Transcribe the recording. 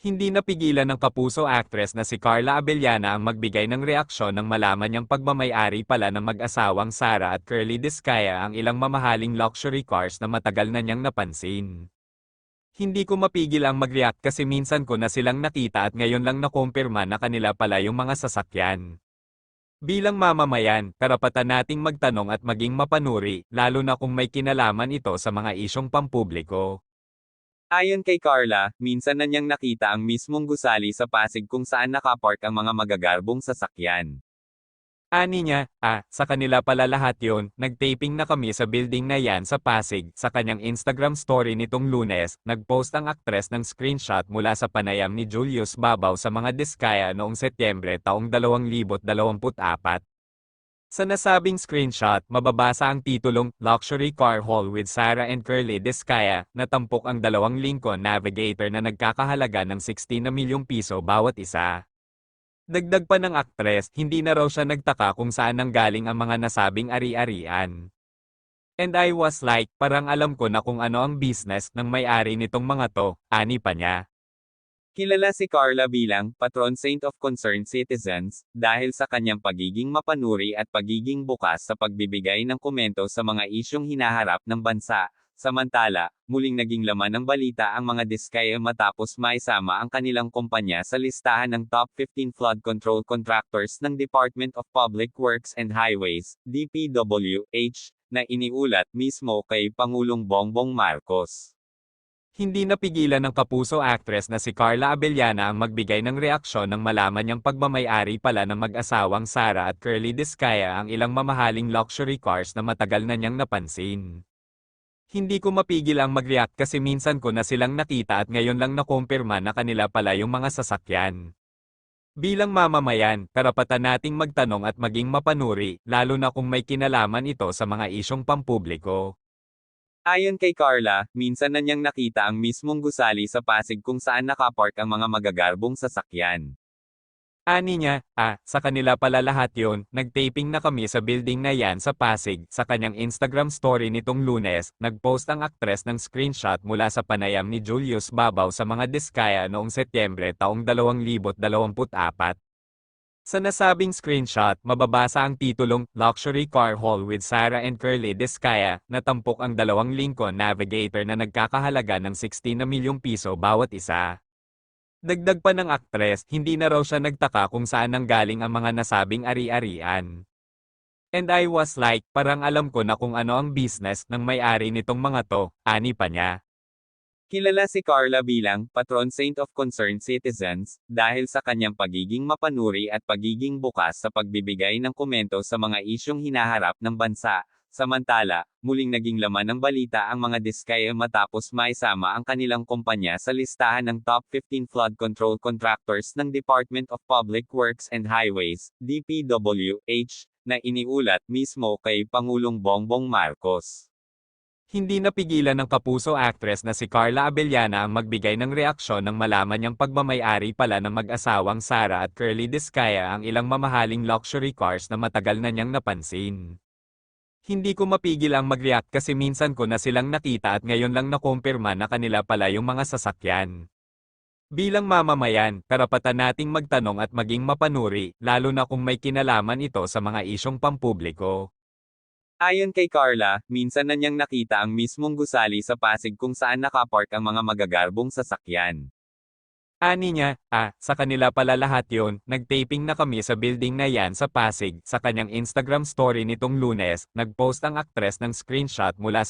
Hindi napigilan ng kapuso actress na si Carla Abellana ang magbigay ng reaksyon nang malaman niyang pagmamayari pala ng mag-asawang Sara at Curly Discaya ang ilang mamahaling luxury cars na matagal na niyang napansin. Hindi ko mapigil ang mag-react kasi minsan ko na silang nakita at ngayon lang nakumpirma na kanila pala yung mga sasakyan. Bilang mamamayan, karapatan nating magtanong at maging mapanuri, lalo na kung may kinalaman ito sa mga isyong pampubliko. Ayon kay Carla, minsan na niyang nakita ang mismong gusali sa Pasig kung saan nakapark ang mga magagarbong sasakyan. Ani niya, ah, sa kanila pala lahat yon, nagtaping na kami sa building na yan sa Pasig. Sa kanyang Instagram story nitong lunes, nagpost ang aktres ng screenshot mula sa panayam ni Julius Babaw sa mga diskaya noong Setyembre taong 2024. Sa nasabing screenshot, mababasa ang titulong Luxury Car Haul with Sarah and Curly Discaya, na tampok ang dalawang Lincoln Navigator na nagkakahalaga ng 16 na milyong piso bawat isa. Dagdag pa ng aktres, hindi na raw siya nagtaka kung saan nanggaling ang mga nasabing ari-arian. And I was like, parang alam ko na kung ano ang business ng may-ari nitong mga to, ani pa niya. Kilala si Carla bilang patron saint of concerned citizens dahil sa kanyang pagiging mapanuri at pagiging bukas sa pagbibigay ng komento sa mga isyong hinaharap ng bansa. Samantala, muling naging laman ng balita ang mga diskaya matapos maisama ang kanilang kumpanya sa listahan ng top 15 flood control contractors ng Department of Public Works and Highways, DPWH, na iniulat mismo kay Pangulong Bongbong Marcos. Hindi napigilan ng kapuso actress na si Carla Abellana ang magbigay ng reaksyon nang malaman niyang pagmamayari pala ng mag-asawang Sara at Curly Discaya ang ilang mamahaling luxury cars na matagal na niyang napansin. Hindi ko mapigil ang mag-react kasi minsan ko na silang nakita at ngayon lang nakumpirma na kanila pala yung mga sasakyan. Bilang mamamayan, karapatan nating magtanong at maging mapanuri, lalo na kung may kinalaman ito sa mga isyong pampubliko. Ayon kay Carla, minsan na niyang nakita ang mismong gusali sa Pasig kung saan nakapark ang mga magagarbong sasakyan. Ani niya, ah, sa kanila pala lahat yon, nagtaping na kami sa building na yan sa Pasig. Sa kanyang Instagram story nitong lunes, nagpost ang aktres ng screenshot mula sa panayam ni Julius Babaw sa mga diskaya noong Setyembre taong 2024. Sa nasabing screenshot, mababasa ang titulong Luxury Car Haul with Sarah and Curly Discaya, na tampok ang dalawang Lincoln Navigator na nagkakahalaga ng 16 na milyong piso bawat isa. Dagdag pa ng aktres, hindi na raw siya nagtaka kung saan nanggaling ang mga nasabing ari-arian. And I was like, parang alam ko na kung ano ang business ng may-ari nitong mga to, ani pa niya. Kilala si Carla bilang patron saint of concerned citizens dahil sa kanyang pagiging mapanuri at pagiging bukas sa pagbibigay ng komento sa mga isyong hinaharap ng bansa. Samantala, muling naging laman ng balita ang mga diskaya matapos maisama ang kanilang kumpanya sa listahan ng top 15 flood control contractors ng Department of Public Works and Highways, DPWH, na iniulat mismo kay Pangulong Bongbong Marcos. Hindi napigilan ng kapuso actress na si Carla Abellana ang magbigay ng reaksyon nang malaman niyang pagmamayari pala ng mag-asawang Sara at Curly Discaya ang ilang mamahaling luxury cars na matagal na niyang napansin. Hindi ko mapigil ang mag-react kasi minsan ko na silang nakita at ngayon lang nakumpirma na kanila pala yung mga sasakyan. Bilang mamamayan, karapatan nating magtanong at maging mapanuri, lalo na kung may kinalaman ito sa mga isyong pampubliko. Ayon kay Carla, minsan na niyang nakita ang mismong gusali sa Pasig kung saan nakapark ang mga magagarbong sasakyan. Ani niya, ah, sa kanila pala lahat yon, nagtaping na kami sa building na yan sa Pasig. Sa kanyang Instagram story nitong lunes, nagpost ang aktres ng screenshot mula sa